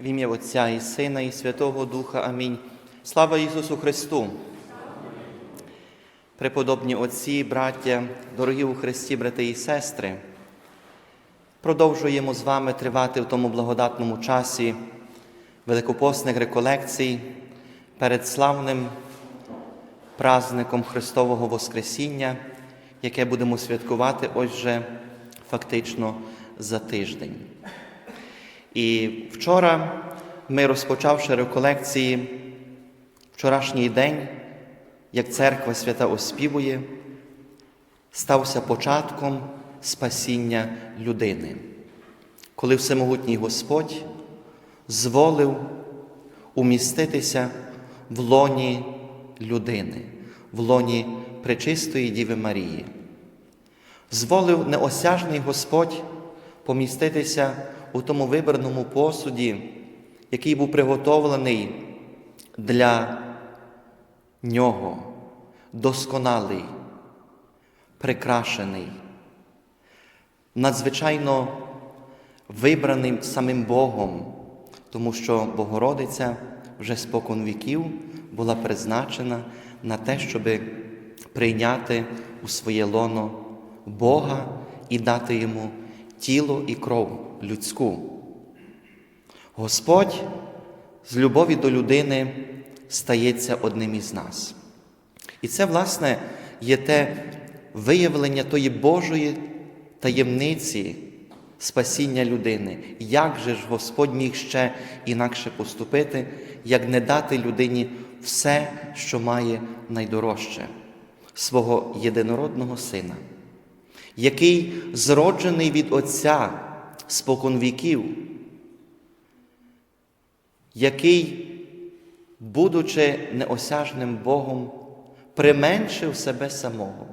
В ім'я Отця і Сина, і Святого Духа. Амінь. Слава Ісусу Христу! Преподобні отці, браття, дорогі у Христі, брати і сестри, продовжуємо з вами тривати в тому благодатному часі великопосних реколекцій перед славним празником Христового Воскресіння, яке будемо святкувати ось вже фактично за тиждень. І вчора ми, розпочавши реколекції, вчорашній день, як церква свята оспівує, стався початком спасіння людини, коли Всемогутній Господь зволив уміститися в лоні людини, в лоні Пречистої Діви Марії. Зволив неосяжний Господь поміститися у тому вибраному посуді, який був приготовлений для нього, досконалий, прикрашений, надзвичайно вибраним самим Богом, тому що Богородиця вже спокон віків була призначена на те, щоб прийняти у своє лоно Бога і дати йому тіло і кров людську. Господь з любові до людини стається одним із нас. І це, власне, є те виявлення тої Божої таємниці спасіння людини. Як же ж Господь міг ще інакше поступити, як не дати людині все, що має найдорожче, свого єдинородного Сина, який зроджений від Отця спокон віків, який, будучи неосяжним Богом, применшив себе самого,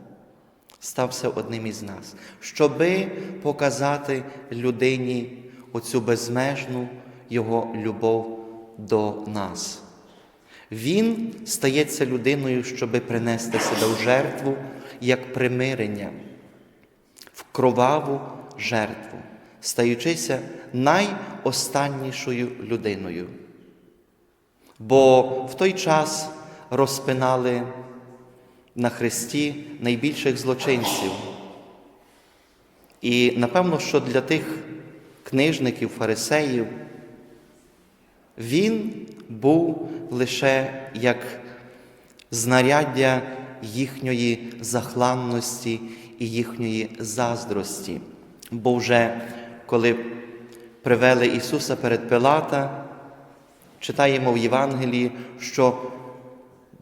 стався одним із нас, щоби показати людині оцю безмежну Його любов до нас. Він стається людиною, щоби принести себе в жертву як примирення, в кроваву жертву, стаючися найостаннішою людиною. Бо в той час розпинали на Христі найбільших злочинців. І напевно, що для тих книжників, фарисеїв, він був лише як знаряддя їхньої захланності і їхньої заздрості. Бо вже коли привели Ісуса перед Пилата, читаємо в Євангелії, що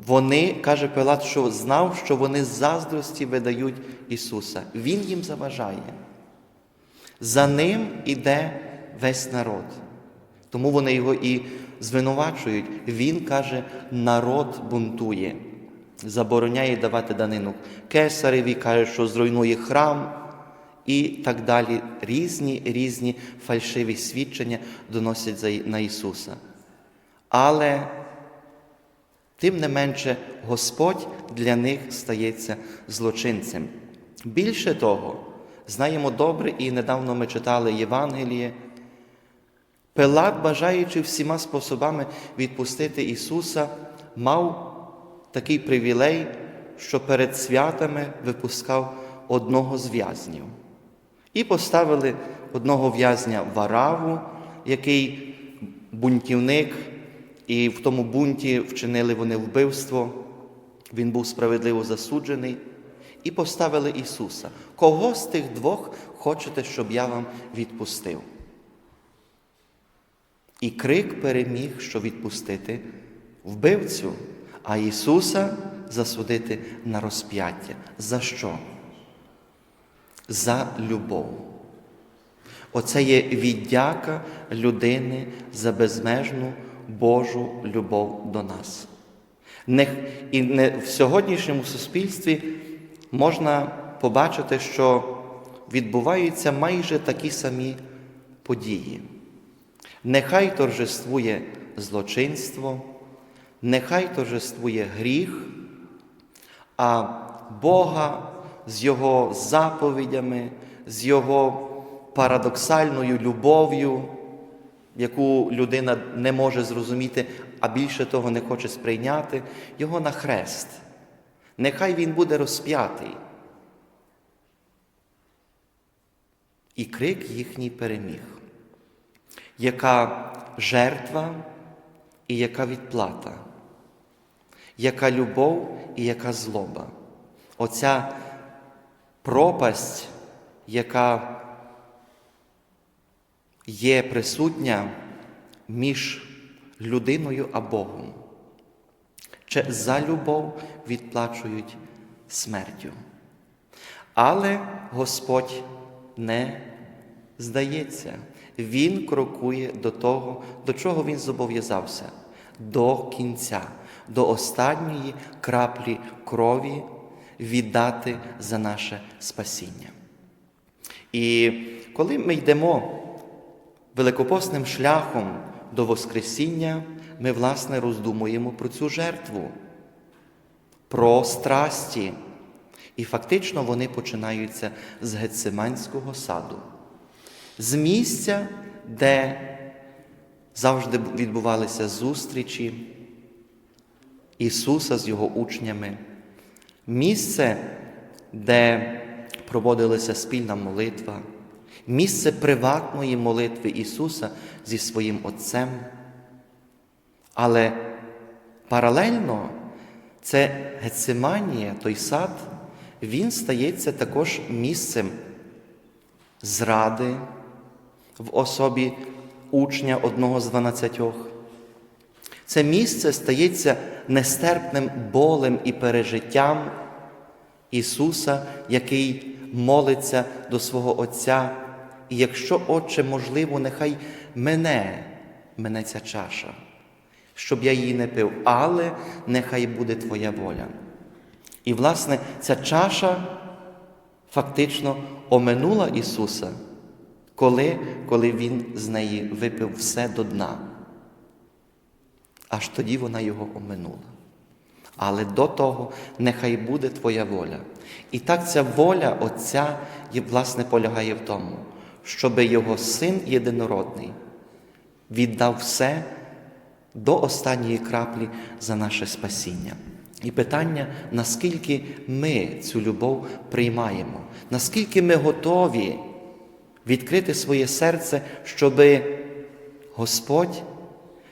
вони, каже Пилат, що знав, що вони з заздрості видають Ісуса. Він їм заважає. За ним іде весь народ. Тому вони його і звинувачують. Він каже, народ бунтує, забороняє давати данину кесареві, каже, що зруйнує храм і так далі. Різні різні фальшиві свідчення доносять на Ісуса. Але тим не менше Господь для них стається злочинцем. Більше того, знаємо добре, і недавно ми читали Євангеліє. Пилат, бажаючи всіма способами відпустити Ісуса, мав такий привілей, що перед святами випускав одного з в'язнів. І поставили одного в'язня вараву, який бунтівник, і в тому бунті вчинили вони вбивство. Він був справедливо засуджений. І поставили Ісуса. Кого з тих двох хочете, щоб я вам відпустив? І крик переміг, що відпустити вбивцю, а Ісуса засудити на розп'яття. За що? За любов. Оце є віддяка людини за безмежну Божу любов до нас. І не в сьогоднішньому суспільстві можна побачити, що відбуваються майже такі самі події. Нехай торжествує злочинство, нехай торжествує гріх, а Бога з Його заповідями, з Його парадоксальною любов'ю яку людина не може зрозуміти, а більше того не хоче сприйняти, його на хрест. Нехай він буде розп'ятий. І крик їхній переміг. Яка жертва і яка відплата, яка любов і яка злоба. Оця пропасть, яка є присутня між людиною а Богом. Чи за любов відплачують смертю. Але Господь не здається, Він крокує до того, до чого Він зобов'язався, до кінця, до останньої краплі крові віддати за наше спасіння. І коли ми йдемо великопосним шляхом до Воскресіння, ми, власне, роздумуємо про цю жертву, про страсті. І фактично вони починаються з Гециманського саду, з місця, де завжди відбувалися зустрічі Ісуса з Його учнями, місце, де проводилася спільна молитва, місце приватної молитви Ісуса зі своїм Отцем. Але паралельно це Гециманія, той сад, він стається також місцем зради в особі учня одного з дванадцятьох. Це місце стається нестерпним болем і пережиттям Ісуса, який молиться до свого Отця. І якщо, Отче, можливо, нехай мене, мене ця чаша, щоб я її не пив, але нехай буде Твоя воля. І, власне, ця чаша фактично оминула Ісуса, коли, коли Він з неї випив все до дна. Аж тоді вона його оминула. Але до того нехай буде Твоя воля. І так ця воля Отця, власне, полягає в тому, щоб Його Син єдинородний віддав все до останньої краплі за наше спасіння. І питання, наскільки ми цю любов приймаємо, наскільки ми готові відкрити своє серце, щоб Господь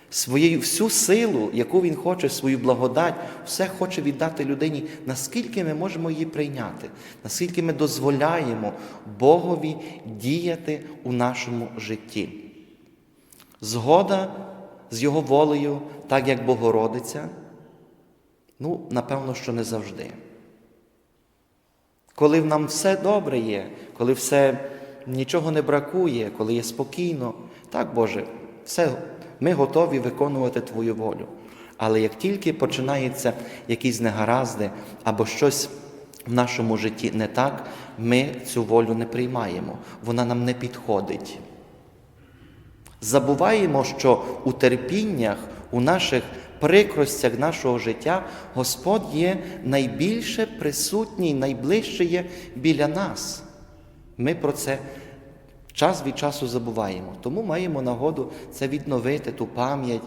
своєю всю силу, яку Він хоче, свою благодать, все хоче віддати людині, наскільки ми можемо її прийняти, наскільки ми дозволяємо Богові діяти у нашому житті. Згода з Його волею, так як Богородиця, ну, напевно, що не завжди. Коли в нам все добре є, коли все нічого не бракує, коли є спокійно, так, Боже, все, ми готові виконувати Твою волю. Але як тільки починаються якісь негаразди або щось в нашому житті не так, ми цю волю не приймаємо, вона нам не підходить. Забуваємо, що у терпіннях, у наших прикростях нашого життя Господь є найбільше присутній, найближче є біля нас. Ми про це час від часу забуваємо. Тому маємо нагоду це відновити, ту пам'ять,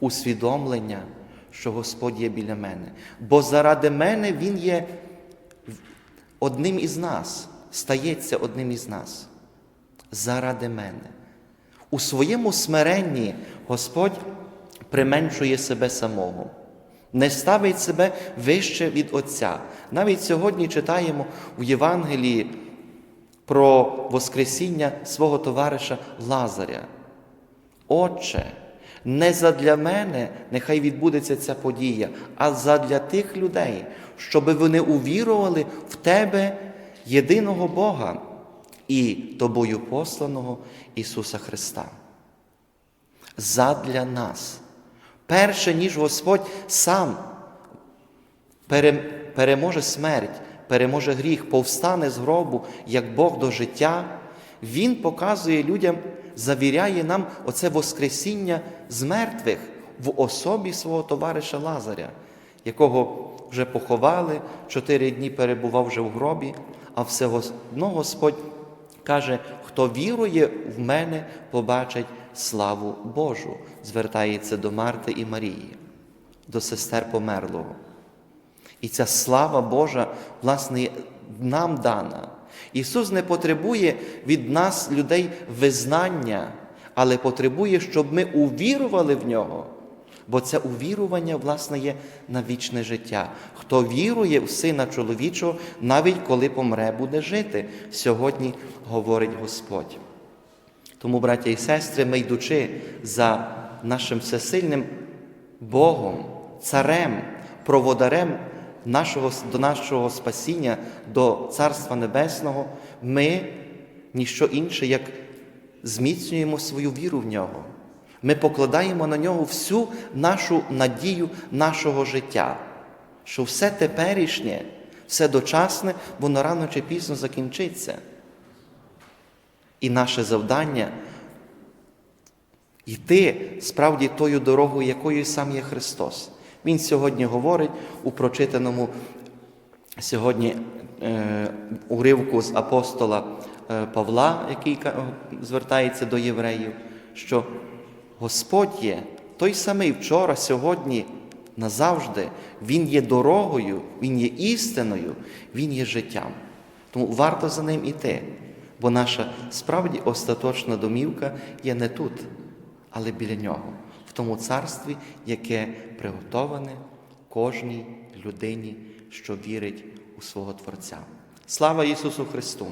усвідомлення, що Господь є біля мене. Бо заради мене Він є одним із нас, стається одним із нас. Заради мене. У своєму смиренні Господь применшує себе самого, не ставить себе вище від Отця. Навіть сьогодні читаємо в Євангелії про Воскресіння свого товариша Лазаря. Отче, не задля мене нехай відбудеться ця подія, а задля тих людей, щоб вони увірували в Тебе, єдиного Бога і тобою посланого Ісуса Христа. Задля нас. Перше, ніж Господь сам переможе смерть, переможе гріх, повстане з гробу, як Бог до життя, Він показує людям, завіряє нам оце Воскресіння з мертвих в особі свого товариша Лазаря, якого вже поховали, чотири дні перебував вже в гробі, а все одно Господь каже, хто вірує в мене, побачить славу Божу, звертається до Марти і Марії, до сестер померлого. І ця слава Божа, власне, нам дана. Ісус не потребує від нас, людей, визнання, але потребує, щоб ми увірували в Нього. Бо це увірування, власне, є на вічне життя. Хто вірує в Сина чоловічого, навіть коли помре, буде жити, сьогодні говорить Господь. Тому, браття і сестри, ми йдучи за нашим всесильним Богом, Царем, проводарем нашого, до нашого спасіння, до Царства Небесного, ми ніщо інше, як зміцнюємо свою віру в нього. Ми покладаємо на нього всю нашу надію нашого життя, що все теперішнє, все дочасне, воно рано чи пізно закінчиться. І наше завдання йти справді тою дорогою, якою сам є Христос. Він сьогодні говорить у прочитаному сьогодні е, уривку з апостола е, Павла, який звертається до євреїв, що Господь є той самий вчора, сьогодні, назавжди. Він є дорогою, Він є істиною, Він є життям. Тому варто за ним іти, бо наша справді остаточна домівка є не тут, але біля нього, тому царстві, яке приготоване кожній людині, що вірить у свого Творця. Слава Ісусу Христу!